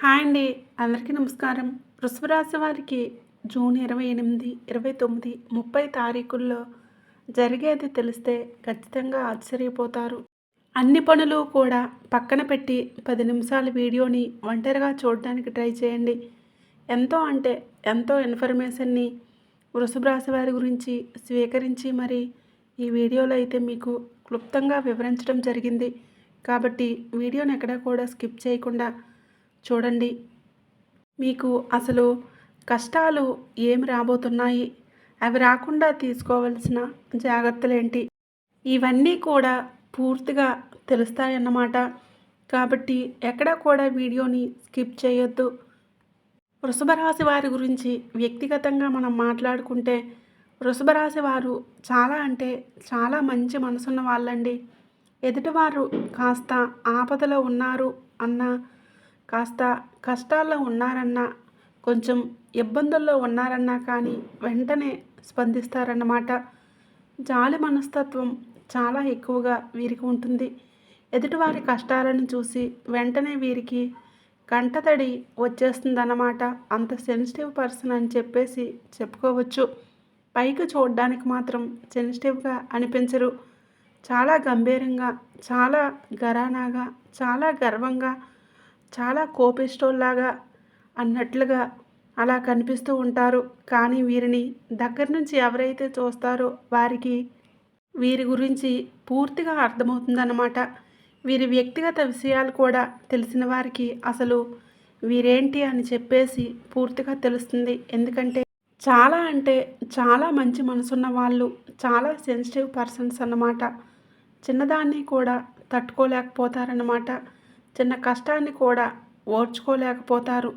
Hi అండి. అందరికీ నమస్కారం. వృషభరాశి వారికి జూన్ ఇరవై ఎనిమిది ఇరవై తొమ్మిది ముప్పై తారీఖుల్లో జరిగేది తెలిస్తే ఖచ్చితంగా ఆశ్చర్యపోతారు. అన్ని పనులు కూడా పక్కన పెట్టి పది నిమిషాల వీడియోని ఒంటరిగా చూడడానికి ట్రై చేయండి. ఎంతో అంటే ఎంతో ఇన్ఫర్మేషన్ని వృషభ రాశి వారి గురించి స్వీకరించి మరి ఈ వీడియోలో అయితే మీకు క్లుప్తంగా వివరించడం జరిగింది. కాబట్టి వీడియోని ఎక్కడా కూడా స్కిప్ చేయకుండా చూడండి. మీకు అసలు కష్టాలు ఏమి రాబోతున్నాయి? అవి రాకుండా తీసుకోవాల్సిన జాగ్రత్తలు ఏంటి ఇవన్నీ కూడా పూర్తిగా తెలుస్తాయన్నమాట. కాబట్టి ఎక్కడా కూడా వీడియోని స్కిప్ చేయొద్దు. వృషభరాశి వారి గురించి వ్యక్తిగతంగా మనం మాట్లాడుకుంటే వృషభరాశి వారు చాలా అంటే చాలా మంచి మనసున్న వాళ్ళండి. ఎదుటివారు కాస్త ఆపదలో ఉన్నారు అన్న కాస్త కష్టాల్లో ఉన్నారన్నా కొంచెం ఇబ్బందుల్లో ఉన్నారన్నా కానీ వెంటనే స్పందిస్తారన్నమాట. జాలి మనస్తత్వం చాలా ఎక్కువగా వీరికి ఉంటుంది. ఎదుటివారి కష్టాలను చూసి వెంటనే వీరికి కంటతడి వచ్చేస్తుందన్నమాట. అంత సెన్సిటివ్ పర్సన్ అని చెప్పేసి చెప్పుకోవచ్చు. పైకి చూడడానికి మాత్రం సెన్సిటివ్గా అనిపించరు. చాలా గంభీరంగా చాలా గరానాగా చాలా గర్వంగా చాలా కోపిష్టోల్లాగా అన్నట్లుగా అలా కనిపిస్తూ ఉంటారు. కానీ వీరిని దగ్గర నుంచి ఎవరైతే చూస్తారో వారికి వీరి గురించి పూర్తిగా అర్థమవుతుందన్నమాట. వీరి వ్యక్తిగత విషయాలు కూడా తెలిసిన వారికి అసలు వీరేంటి అని చెప్పేసి పూర్తిగా తెలుస్తుంది. ఎందుకంటే చాలా అంటే చాలా మంచి మనసున్న వాళ్ళు చాలా సెన్సిటివ్ పర్సన్స్ అన్నమాట. చిన్నదాన్ని కూడా తట్టుకోలేకపోతారన్నమాట. చిన్న కష్టాన్ని కూడా ఓర్చుకోలేకపోతారు.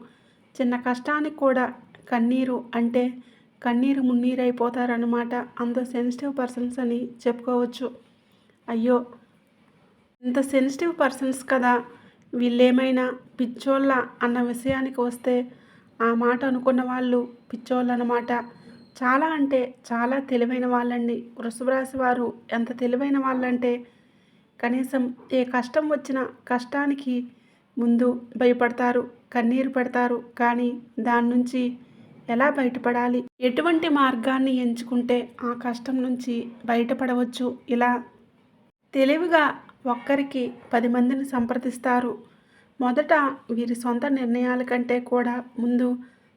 చిన్న కష్టానికి కూడా కన్నీరు అంటే కన్నీరు మున్నీరు అంత సెన్సిటివ్ పర్సన్స్ అని చెప్పుకోవచ్చు. అయ్యో! ఇంత సెన్సిటివ్ పర్సన్స్ కదా! వీళ్ళేమైనా పిచ్చోళ్ళ అన్న విషయానికి వస్తే ఆ మాట అనుకున్న వాళ్ళు పిచ్చోళ్ళు అన్నమాట చాలా అంటే చాలా తెలివైన వాళ్ళండి. వృషభరాశి వారు ఎంత తెలివైన వాళ్ళంటే కనీసం ఏ కష్టం వచ్చినా కష్టానికి ముందు భయపడతారు కన్నీరు పెడతారు. కానీ దాని నుంచి ఎలా బయటపడాలి? ఎటువంటి మార్గాన్ని ఎంచుకుంటే ఆ కష్టం నుంచి బయటపడవచ్చు? ఇలా తెలివిగా ఒక్కరికి పది మందిని సంప్రదిస్తారు. మొదట వీరి సొంత నిర్ణయాల కంటే కూడా ముందు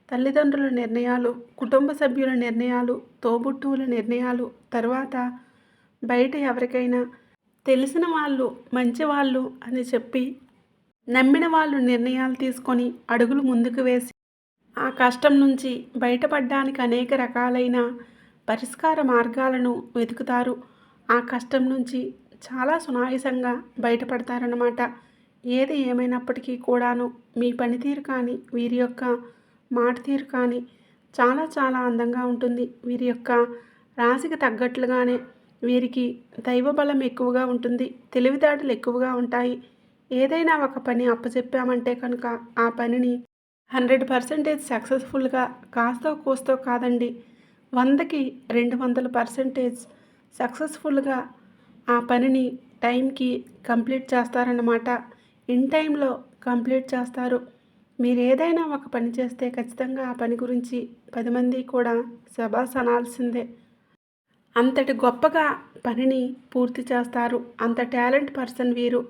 తల్లిదండ్రుల నిర్ణయాలు కుటుంబ సభ్యుల నిర్ణయాలు తోబుట్టువుల నిర్ణయాలు తర్వాత బయట ఎవరికైనా తెలిసిన వాళ్ళు మంచి వాళ్ళు అని చెప్పి నమ్మిన వాళ్ళు నిర్ణయాలు తీసుకొని అడుగులు ముందుకు వేసి ఆ కష్టం నుంచి బయటపడడానికి అనేక రకాలైన పరిష్కార మార్గాలను వెతుకుతారు. ఆ కష్టం నుంచి చాలా సునాయసంగా బయటపడతారన్నమాట. ఏది ఏమైనప్పటికీ కూడాను మీ పనితీరు కానీ వీరి యొక్క మాట తీరు కానీ చాలా చాలా అందంగా ఉంటుంది. వీరి యొక్క రాశికి తగ్గట్లుగానే వీరికి దైవబలం ఎక్కువగా ఉంటుంది తెలివితేటలు ఎక్కువగా ఉంటాయి. ఏదైనా ఒక పని అప్పచెప్పామంటే కనుక ఆ పనిని హండ్రెడ్ పర్సెంటేజ్ సక్సెస్ఫుల్గా కాస్తో కూస్తో కాదండి వందకి రెండు వందల పర్సెంటేజ్ సక్సెస్ఫుల్గా ఆ పనిని టైంకి కంప్లీట్ చేస్తారన్నమాట. ఇన్ టైంలో కంప్లీట్ చేస్తారు. మీరు ఏదైనా ఒక పని చేస్తే ఖచ్చితంగా ఆ పని గురించి పది మంది కూడా శబాస్ అనాల్సిందే. అంతటి గొప్పగా పనిని పూర్తి చేస్తారు. అంత టాలెంట్ పర్సన్ వీరు.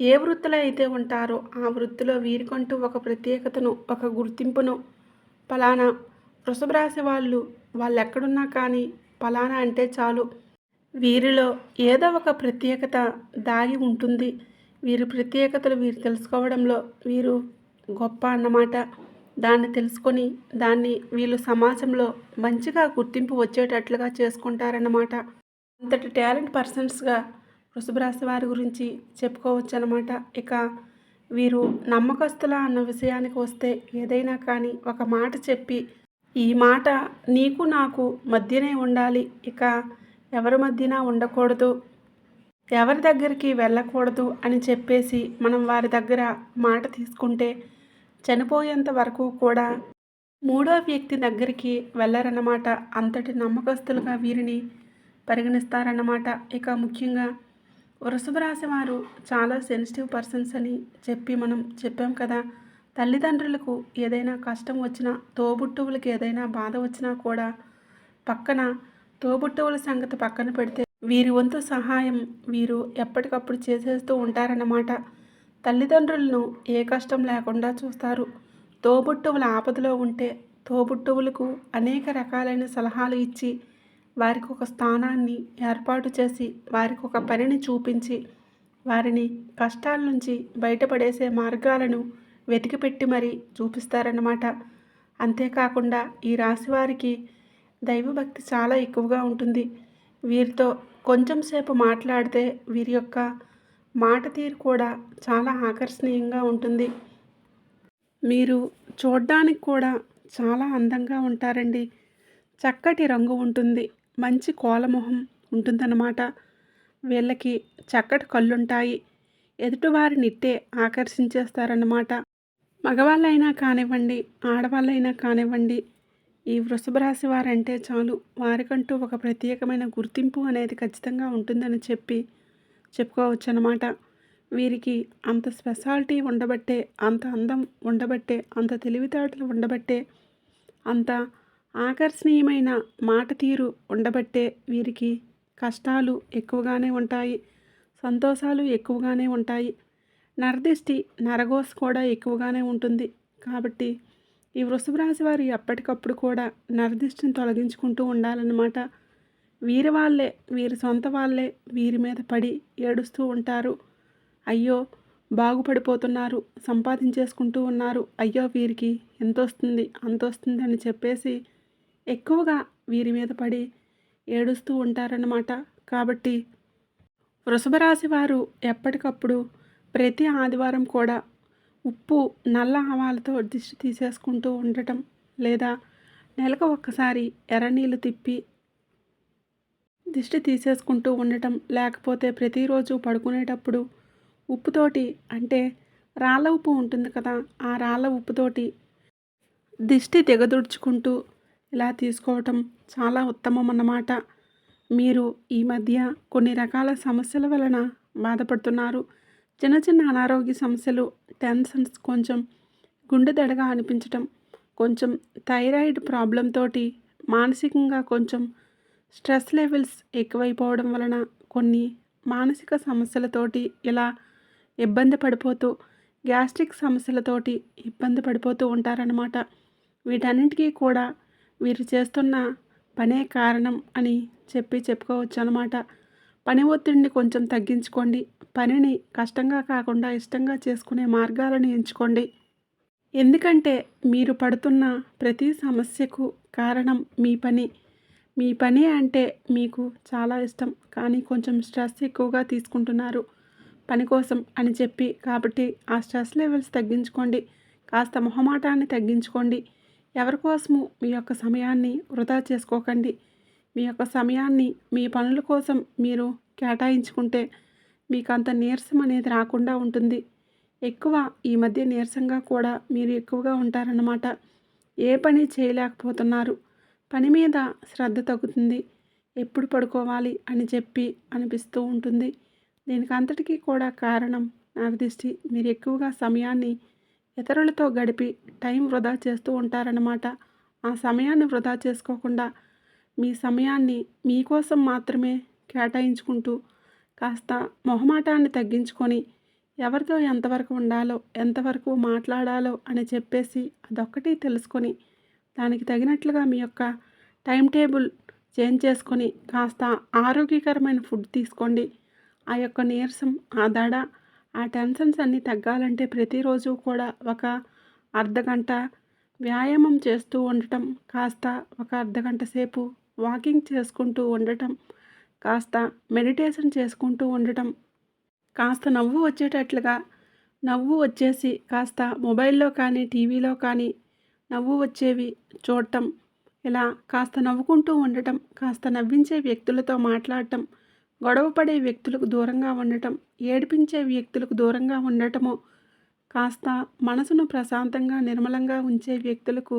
ఏ వృత్తిలో అయితే ఉంటారో ఆ వృత్తిలో వీరికంటూ ఒక ప్రత్యేకతను ఒక గుర్తింపును. పలానా వృషభ రాశి వాళ్ళు వాళ్ళు ఎక్కడున్నా కానీ పలానా అంటే చాలు. వీరిలో ఏదో ఒక ప్రత్యేకత దాగి ఉంటుంది. వీరి ప్రత్యేకతలు వీరు తెలుసుకోవడంలో వీరు గొప్ప అన్నమాట. దాన్ని తెలుసుకొని దాన్ని వీళ్ళు సమాజంలో మంచిగా గుర్తింపు వచ్చేటట్లుగా చేసుకుంటారన్నమాట. అంతటి టాలెంట్ పర్సన్స్గా వృషభ రాశి వారి గురించి చెప్పుకోవచ్చు అనమాట ఇక వీరు నమ్మకస్తుల అన్న విషయానికి వస్తే ఏదైనా కానీ ఒక మాట చెప్పి ఈ మాట నీకు నాకు మధ్యనే ఉండాలి. ఇక ఎవరి మధ్యన ఉండకూడదు. ఎవరి దగ్గరికి వెళ్ళకూడదు అని చెప్పేసి మనం వారి దగ్గర మాట తీసుకుంటే చనిపోయేంత వరకు కూడా మూడో వ్యక్తి దగ్గరికి వెళ్ళారన్నమాట అంతటి నమ్మకస్తులుగా వీరిని పరిగణిస్తారన్నమాట. ఇక ముఖ్యంగా వృషభ రాశి వారు చాలా సెన్సిటివ్ పర్సన్స్ అని చెప్పి మనం చెప్పాం కదా. తల్లిదండ్రులకు ఏదైనా కష్టం వచ్చినా తోబుట్టువులకు ఏదైనా బాధ వచ్చినా కూడా పక్కన తోబుట్టువుల సంగతి పక్కన పెడితే వీరి వంతు సహాయం వీరు ఎప్పటికప్పుడు చేసేస్తూ ఉంటారన్నమాట. తల్లిదండ్రులను ఏ కష్టం లేకుండా చూస్తారు. తోబుట్టువుల ఆపదలో ఉంటే తోబుట్టువులకు అనేక రకాలైన సలహాలు ఇచ్చి వారికి ఒక స్థానాన్ని ఏర్పాటు చేసి వారికి ఒక పనిని చూపించి వారిని కష్టాల నుంచి బయటపడేసే మార్గాలను వెతికిపెట్టి మరీ చూపిస్తారన్నమాట. అంతేకాకుండా ఈ రాశి వారికి దైవభక్తి చాలా ఎక్కువగా ఉంటుంది. వీరితో కొంచెం సేపు మాట్లాడితే వీరి యొక్క మాట తీరు కూడా చాలా ఆకర్షణీయంగా ఉంటుంది. మీరు చూడ్డానికి కూడా చాలా అందంగా ఉంటారండి. చక్కటి రంగు ఉంటుంది. మంచి కోలమొహం ఉంటుందన్నమాట. వీళ్ళకి చక్కటి కళ్ళుంటాయి. ఎదుటివారినిట్టే ఆకర్షించేస్తారన్నమాట. మగవాళ్ళైనా కానివ్వండి ఆడవాళ్ళైనా కానివ్వండి ఈ వృషభ రాశి వారంటే చాలు. వారికంటూ ఒక ప్రత్యేకమైన గుర్తింపు అనేది ఖచ్చితంగా ఉంటుందని చెప్పి చెప్పుకోవచ్చు అనమాట వీరికి అంత స్పెషాలిటీ ఉండబట్టే అంత అందం ఉండబట్టే అంత తెలివితేటలు ఉండబట్టే అంత ఆకర్షణీయమైన మాట తీరు ఉండబట్టే వీరికి కష్టాలు ఎక్కువగానే ఉంటాయి సంతోషాలు ఎక్కువగానే ఉంటాయి. నరదిష్టి నరగోస్ కూడా ఎక్కువగానే ఉంటుంది. కాబట్టి ఈ వృషభ రాశి వారు ఎప్పటికప్పుడు కూడా నరదిష్టిని తొలగించుకుంటూ ఉండాలన్నమాట. వీరి వాళ్ళే వీరి సొంత వాళ్ళే వీరి మీద పడి ఏడుస్తూ ఉంటారు. అయ్యో బాగుపడిపోతున్నారు సంపాదించేసుకుంటూ ఉన్నారు. అయ్యో వీరికి ఎంత వస్తుంది అంత వస్తుంది అని చెప్పేసి ఎక్కువగా వీరి మీద పడి ఏడుస్తూ ఉంటారన్నమాట. కాబట్టి వృషభరాశి వారు ఎప్పటికప్పుడు ప్రతి ఆదివారం కూడా ఉప్పు నల్ల ఆవాలతో దిష్టి తీసేసుకుంటూ ఉండటం లేదా నెలకు ఒక్కసారి ఎర్రనీళ్ళు తిప్పి దిష్టి తీసేసుకుంటూ ఉండటం లేకపోతే ప్రతిరోజు పడుకునేటప్పుడు ఉప్పుతోటి అంటే రాళ్ళ ఉప్పు ఉంటుంది కదా ఆ రాళ్ళ ఉప్పుతోటి దిష్టి దిగదుడ్చుకుంటూ ఇలా తీసుకోవటం చాలా ఉత్తమం అన్నమాట మీరు ఈ మధ్య కొన్ని రకాల సమస్యల వలన బాధపడుతున్నారు. చిన్న చిన్న అనారోగ్య సమస్యలు టెన్షన్స్ కొంచెం గుండె దడగా అనిపించటం కొంచెం థైరాయిడ్ ప్రాబ్లం తోటి మానసికంగా కొంచెం స్ట్రెస్ లెవెల్స్ ఎక్కువైపోవడం వలన కొన్ని మానసిక సమస్యలతోటి ఇలా ఇబ్బంది పడిపోతూ గ్యాస్ట్రిక్ సమస్యలతోటి ఇబ్బంది పడిపోతూ ఉంటారనమాట వీటన్నింటికీ కూడా వీరు చేస్తున్న పనే కారణం అని చెప్పి చెప్పుకోవచ్చు అనమాట పని ఒత్తిడిని కొంచెం తగ్గించుకోండి. పనిని కష్టంగా కాకుండా ఇష్టంగా చేసుకునే మార్గాలను ఎంచుకోండి. ఎందుకంటే మీరు పడుతున్న ప్రతి సమస్యకు కారణం మీ పని. మీ పని అంటే మీకు చాలా ఇష్టం. కానీ కొంచెం స్ట్రెస్ ఎక్కువగా తీసుకుంటున్నారు. పని కోసం అని చెప్పి కాబట్టి ఆ స్ట్రెస్ లెవెల్స్ తగ్గించుకోండి. కాస్త మొహమాటాన్ని తగ్గించుకోండి. ఎవరి కోసము మీ యొక్క సమయాన్ని వృధా చేసుకోకండి. మీ యొక్క సమయాన్ని మీ పనుల కోసం మీరు కేటాయించుకుంటే మీకు అంత నీరసం అనేది రాకుండా ఉంటుంది. ఎక్కువ ఈ మధ్య నీరసంగా కూడా మీరు ఎక్కువగా ఉంటారన్నమాట. ఏ పని చేయలేకపోతున్నారు. పని మీద శ్రద్ధ తగ్గుతుంది. ఎప్పుడు పడుకోవాలి అని చెప్పి అనిపిస్తూ ఉంటుంది. దీనికి అంతటికీ కూడా కారణం నరదిష్టి మీరు ఎక్కువగా సమయాన్ని ఇతరులతో గడిపి టైం వృధా చేస్తూ ఉంటారన్నమాట. ఆ సమయాన్ని వృధా చేసుకోకుండా మీ సమయాన్ని మీకోసం మాత్రమే కేటాయించుకుంటూ కాస్త మొహమాటాన్ని తగ్గించుకొని ఎవరితో ఎంతవరకు ఉండాలో ఎంతవరకు మాట్లాడాలో అని చెప్పేసి అదొక్కటి తెలుసుకొని దానికి తగినట్లుగా మీ యొక్క టైం టేబుల్ చేంజ్ చేసుకొని కాస్త ఆరోగ్యకరమైన ఫుడ్ తీసుకోండి. ఆ యొక్క నీరసం ఆ దడ ఆ టెన్షన్స్ అన్నీ తగ్గాలంటే ప్రతిరోజు కూడా ఒక అర్ధగంట వ్యాయామం చేస్తూ ఉండటం కాస్త ఒక అర్ధగంట సేపు వాకింగ్ చేసుకుంటూ ఉండటం కాస్త మెడిటేషన్ చేసుకుంటూ ఉండటం కాస్త నవ్వు వచ్చేటట్లుగా నవ్వు వచ్చేసి కాస్త మొబైల్లో కానీ టీవీలో కానీ నవ్వు వచ్చేవి చూడటం ఇలా కాస్త నవ్వుకుంటూ ఉండటం కాస్త నవ్వించే వ్యక్తులతో మాట్లాడటం గొడవపడే వ్యక్తులకు దూరంగా ఉండటం ఏడిపించే వ్యక్తులకు దూరంగా ఉండటము కాస్త మనసును ప్రశాంతంగా నిర్మలంగా ఉంచే వ్యక్తులకు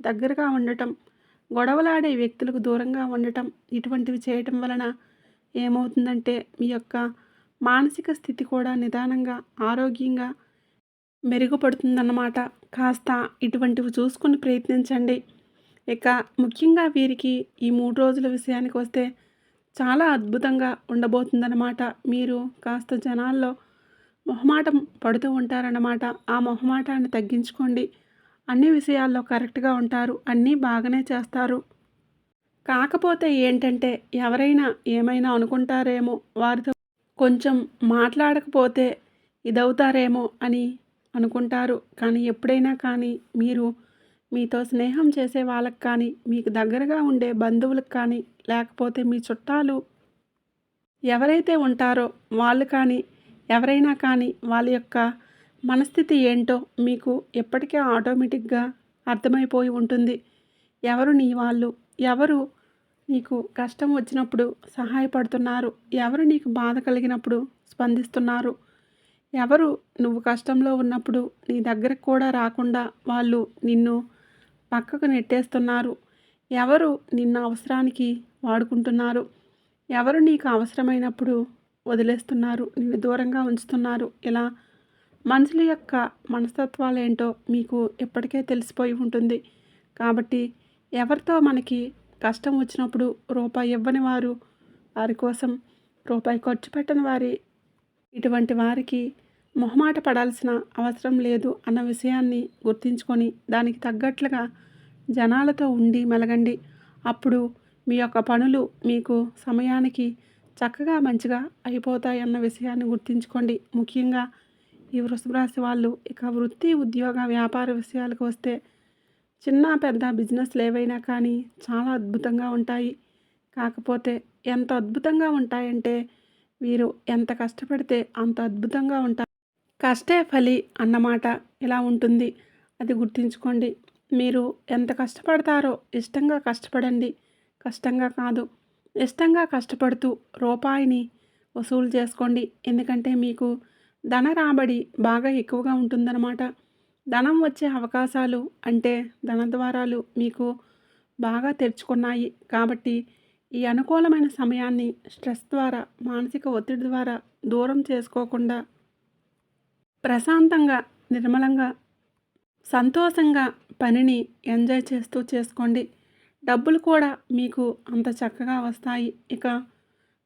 దగ్గరగా ఉండటం గొడవలాడే వ్యక్తులకు దూరంగా ఉండటం ఇటువంటివి చేయటం వలన ఏమవుతుందంటే మీ యొక్క మానసిక స్థితి కూడా నిదానంగా ఆరోగ్యంగా మెరుగుపడుతుందన్నమాట. కాస్త ఇటువంటివి చూసుకుని ప్రయత్నించండి. ఇక ముఖ్యంగా వీరికి ఈ మూడు రోజుల విషయానికి వస్తే చాలా అద్భుతంగా ఉండబోతుందన్నమాట. మీరు కాస్త జనాల్లో మొహమాటం పడుతూ ఉంటారన్నమాట. ఆ మొహమాటాన్ని తగ్గించుకోండి. అన్ని విషయాల్లో కరెక్ట్గా ఉంటారు. అన్నీ బాగానే చేస్తారు. కాకపోతే ఏంటంటే ఎవరైనా ఏమైనా అనుకుంటారేమో వారితో కొంచెం మాట్లాడకపోతే ఇదవుతారేమో అని అనుకుంటారు. కానీ ఎప్పుడైనా కానీ మీరు మీతో స్నేహం చేసే వాళ్ళకి కానీ మీకు దగ్గరగా ఉండే బంధువులకు కానీ లేకపోతే మీ చుట్టాలు ఎవరైతే ఉంటారో వాళ్ళు కానీ ఎవరైనా కానీ వాళ్ళ యొక్క మనస్థితి ఏంటో మీకు ఎప్పటికే ఆటోమేటిక్గా అర్థమైపోయి ఉంటుంది. ఎవరు నీ వాళ్ళు? ఎవరు నీకు కష్టం వచ్చినప్పుడు సహాయపడుతున్నారు? ఎవరు నీకు బాధ కలిగినప్పుడు స్పందిస్తున్నారు? ఎవరు? నువ్వు కష్టంలో ఉన్నప్పుడు నీ దగ్గరకు కూడా రాకుండా వాళ్ళు నిన్ను పక్కకు నెట్టేస్తున్నారు. ఎవరు నిన్న అవసరానికి వాడుకుంటున్నారు? ఎవరు నీకు అవసరమైనప్పుడు వదిలేస్తున్నారు? నిన్ను దూరంగా ఉంచుతున్నారు? ఇలా మనుషుల యొక్క మనస్తత్వాలు ఏంటో మీకు ఎప్పటికే తెలిసిపోయి ఉంటుంది. కాబట్టి ఎవరితో మనకి కష్టం వచ్చినప్పుడు రూపాయి ఇవ్వని వారు వారి కోసం రూపాయి ఖర్చు పెట్టని వారి ఇటువంటి వారికి మొహమాట పడాల్సిన అవసరం లేదు అన్న విషయాన్ని గుర్తించుకొని దానికి తగ్గట్లుగా జనాలతో ఉండి మెలగండి. అప్పుడు మీ యొక్క పనులు మీకు సమయానికి చక్కగా మంచిగా అయిపోతాయి అన్న విషయాన్ని గుర్తుంచుకోండి. ముఖ్యంగా ఈ వృషభ రాశి వాళ్ళు ఇక వృత్తి ఉద్యోగ వ్యాపార విషయాలకు వస్తే చిన్న పెద్ద బిజినెస్లు ఏవైనా కానీ చాలా అద్భుతంగా ఉంటాయి. కాకపోతే ఎంత అద్భుతంగా ఉంటాయంటే వీరు ఎంత కష్టపడితే అంత అద్భుతంగా ఉంటారు. కష్టే ఫలి అన్నమాట ఇలా ఉంటుంది. అది గుర్తుంచుకోండి. మీరు ఎంత కష్టపడతారో ఇష్టంగా కష్టపడండి. కష్టంగా కాదు. ఇష్టంగా కష్టపడుతూ రూపాయిని వసూలు చేసుకోండి. ఎందుకంటే మీకు ధన రాబడి బాగా ఎక్కువగా ఉంటుందన్నమాట. ధనం వచ్చే అవకాశాలు అంటే ధన ద్వారాలు మీకు బాగా తెరుచుకున్నాయి. కాబట్టి ఈ అనుకూలమైన సమయాన్ని స్ట్రెస్ ద్వారా మానసిక ఒత్తిడి ద్వారా దూరం చేసుకోకుండా ప్రశాంతంగా నిర్మలంగా సంతోషంగా పనిని ఎంజాయ్ చేస్తూ చేసుకోండి. డబ్బులు కూడా మీకు అంత చక్కగా వస్తాయి. ఇక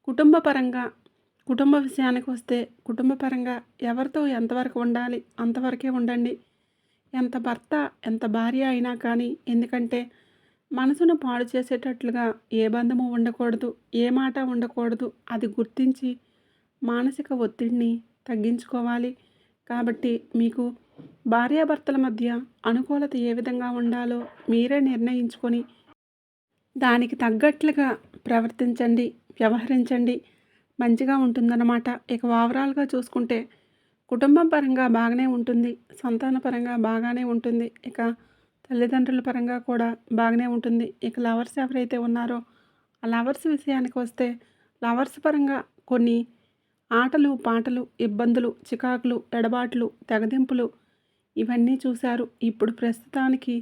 కుటుంబ పరంగా కుటుంబ విషయానికి వస్తే కుటుంబ పరంగా ఎవరితో ఎంతవరకు ఉండాలి అంతవరకే ఉండండి. ఎంత భర్త ఎంత భార్య అయినా కానీ ఎందుకంటే మనసును పాడు చేసేటట్లుగా ఏ బంధము ఉండకూడదు ఏ మాట ఉండకూడదు. అది గుర్తించి మానసిక ఒత్తిడిని తగ్గించుకోవాలి. కాబట్టి మీకు భార్యాభర్తల మధ్య అనుకూలత ఏ విధంగా ఉండాలో మీరే నిర్ణయించుకొని దానికి తగ్గట్లుగా ప్రవర్తించండి వ్యవహరించండి. మంచిగా ఉంటుందన్నమాట. ఇక ఓవరాల్గా చూసుకుంటే కుటుంబం పరంగా బాగానే ఉంటుంది సంతాన పరంగా బాగానే ఉంటుంది. ఇక తల్లిదండ్రుల పరంగా కూడా బాగానే ఉంటుంది. ఇక లవర్స్ ఎవరైతే ఉన్నారో ఆ లవర్స్ విషయానికి వస్తే లవర్స్ పరంగా కొన్ని ఆటలు పాటలు ఇబ్బందులు చికాకులు ఎడబాట్లు తెగదింపులు ఇవన్నీ చూశారు. ఇప్పుడు ప్రస్తుతానికి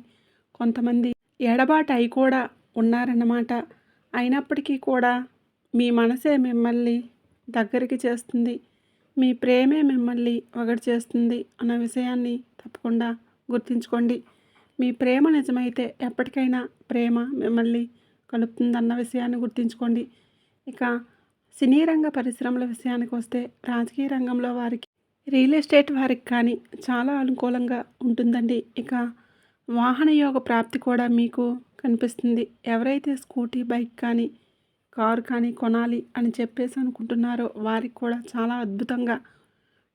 కొంతమంది ఎడబాటు అయి కూడా ఉన్నారన్నమాట. అయినప్పటికీ కూడా మీ మనసే మిమ్మల్ని దగ్గరికి చేస్తుంది. మీ ప్రేమే మిమ్మల్ని ఒకటి చేస్తుంది అన్న విషయాన్ని తప్పకుండా గుర్తుంచుకోండి. మీ ప్రేమ నిజమైతే ఎప్పటికైనా ప్రేమ మిమ్మల్ని కలుపుతుందన్న విషయాన్ని గుర్తుంచుకోండి. ఇక సినీ రంగ పరిశ్రమల విషయానికి వస్తే రాజకీయ రంగంలో వారికి రియల్ ఎస్టేట్ వారికి కానీ చాలా అనుకూలంగా ఉంటుందండి. ఇక వాహన యోగ ప్రాప్తి కూడా మీకు కనిపిస్తుంది. ఎవరైతే స్కూటీ బైక్ కానీ కారు కానీ కొనాలి అని చెప్పేసి అనుకుంటున్నారో వారికి కూడా చాలా అద్భుతంగా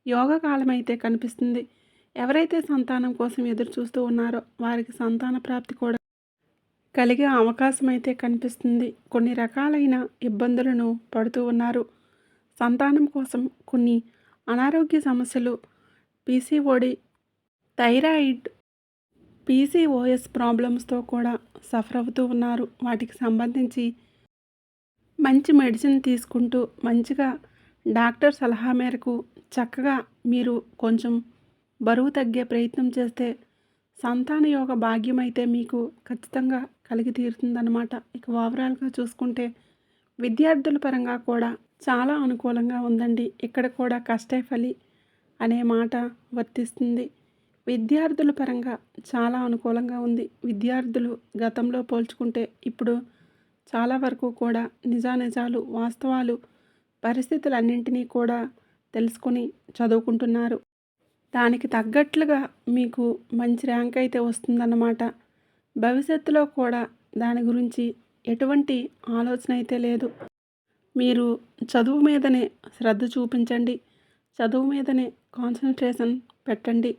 యోగ కాలం అయితే కనిపిస్తుంది. ఎవరైతే సంతానం కోసం ఎదురు చూస్తూ ఉన్నారో వారికి సంతాన ప్రాప్తి కూడా కలిగే అవకాశం అయితే కనిపిస్తుంది. కొన్ని రకాలైన ఇబ్బందులను పడుతూ ఉన్నారు. సంతానం కోసం కొన్ని అనారోగ్య సమస్యలు పీసీఓడి థైరాయిడ్ పీసీఓఎస్ ప్రాబ్లమ్స్తో కూడా సఫర్ అవుతూ ఉన్నారు. వాటికి సంబంధించి మంచి మెడిసిన్ తీసుకుంటూ మంచిగా డాక్టర్ సలహా మేరకు చక్కగా మీరు కొంచెం బరువు తగ్గే ప్రయత్నం చేస్తే సంతాన యోగ భాగ్యం అయితే మీకు ఖచ్చితంగా కలిగి తీరుతుందన్నమాట. ఇక ఓవరాల్గా చూసుకుంటే విద్యార్థుల పరంగా కూడా చాలా అనుకూలంగా ఉందండి. ఇక్కడ కూడా కష్టే ఫలి అనే మాట వర్తిస్తుంది. విద్యార్థుల పరంగా చాలా అనుకూలంగా ఉంది. విద్యార్థులు గతంలో పోల్చుకుంటే ఇప్పుడు చాలా వరకు కూడా నిజానిజాలు వాస్తవాలు పరిస్థితులన్నింటినీ కూడా తెలుసుకొని చదువుకుంటున్నారు. దానికి తగ్గట్లుగా మీకు మంచి ర్యాంక్ అయితే వస్తుందన్నమాట. భవిష్యత్తులో కూడా దాని గురించి ఎటువంటి ఆలోచన అయితే లేదు. మీరు చదువు మీదనే శ్రద్ధ చూపించండి. చదువు మీదనే కాన్సన్ట్రేషన్ పెట్టండి.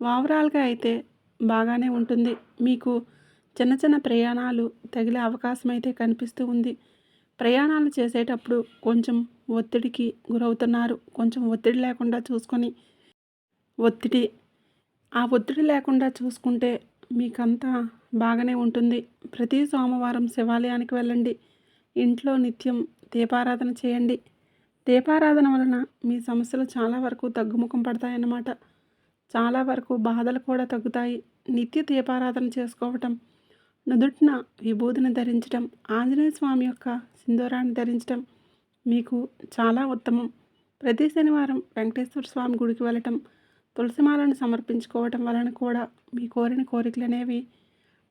ఓవరాల్గా అయితే బాగానే ఉంటుంది. మీకు చిన్న చిన్న ప్రయాణాలు తగిలే అవకాశం అయితే కనిపిస్తూ ఉంది. ప్రయాణాలు చేసేటప్పుడు కొంచెం ఒత్తిడికి గురవుతున్నారు. కొంచెం ఒత్తిడి లేకుండా చూసుకొని ఒత్తిడి. ఆ ఒత్తిడి లేకుండా చూసుకుంటే మీకంతా బాగానే ఉంటుంది. ప్రతి సోమవారం శివాలయానికి వెళ్ళండి. ఇంట్లో నిత్యం దీపారాధన చేయండి. దీపారాధన వలన మీ సమస్యలు చాలా వరకు తగ్గుముఖం పడతాయన్నమాట. చాలా వరకు బాధలు కూడా తగ్గుతాయి. నిత్య దీపారాధన చేసుకోవటం నుదుటిన విభూతిని ధరించడం ఆంజనేయ స్వామి యొక్క సింధూరాన్ని ధరించడం మీకు చాలా ఉత్తమం. ప్రతి శనివారం వెంకటేశ్వర స్వామి గుడికి వెళ్ళటం తులసిమాలను సమర్పించుకోవటం వలన కూడా మీ కోరిన కోరికలు అనేవి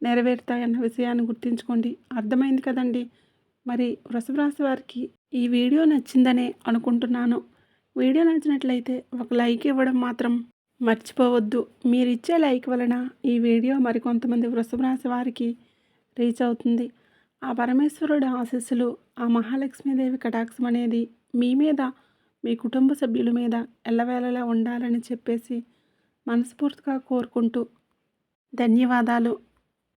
నెరవేరుతాయన్న విషయాన్ని గుర్తుంచుకోండి. అర్థమైంది కదండి. మరి వృషభరాశి వారికి ఈ వీడియో నచ్చిందనే అనుకుంటున్నాను. వీడియో నచ్చినట్లయితే ఒక లైక్ ఇవ్వడం మాత్రం మర్చిపోవద్దు. మీరు ఇచ్చే లైక్ వలన ఈ వీడియో మరికొంతమంది వృషభరాశి వారికి రీచ్ అవుతుంది. ఆ పరమేశ్వరుడు ఆశీస్సులు ఆ మహాలక్ష్మీదేవి కటాక్షం అనేది మీ మీద మీ కుటుంబ సభ్యుల మీద ఎల్లవేళలా ఉండాలని చెప్పేసి మనస్ఫూర్తిగా కోరుకుంటూ ధన్యవాదాలు.